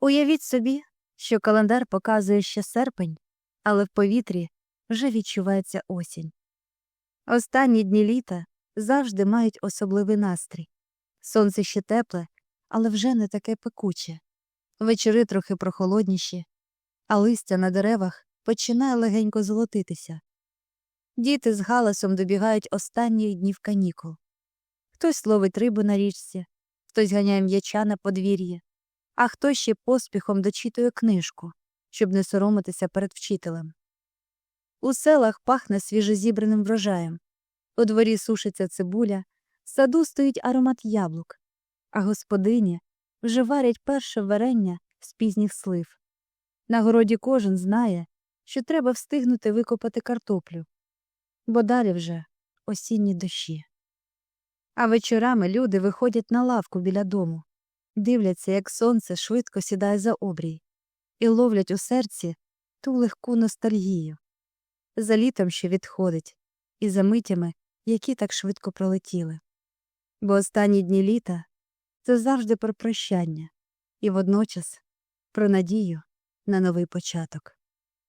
Уявіть собі, що календар показує ще серпень, але в повітрі вже відчувається осінь. Останні дні літа завжди мають особливий настрій. Сонце ще тепле, але вже не таке пекуче. Вечори трохи прохолодніші, а листя на деревах починає легенько золотитися. Діти з галасом добігають останніх днів канікул. Хтось ловить рибу на річці, хтось ганяє м'яча на подвір'ї, а хтось ще поспіхом дочитує книжку, щоб не соромитися перед вчителем. У селах пахне свіжозібраним врожаєм. У дворі сушиться цибуля, в саду стоїть аромат яблук, а господині вже варять перше варення з пізніх слив. На городі кожен знає, що треба встигнути викопати картоплю, бо далі вже осінні дощі. А вечорами люди виходять на лавку біля дому, дивляться, як сонце швидко сідає за обрій, і ловлять у серці ту легку ностальгію. За літом, ще відходить, і за митями, які так швидко пролетіли. Бо останні дні літа це завжди про прощання і водночас про надію на новий початок.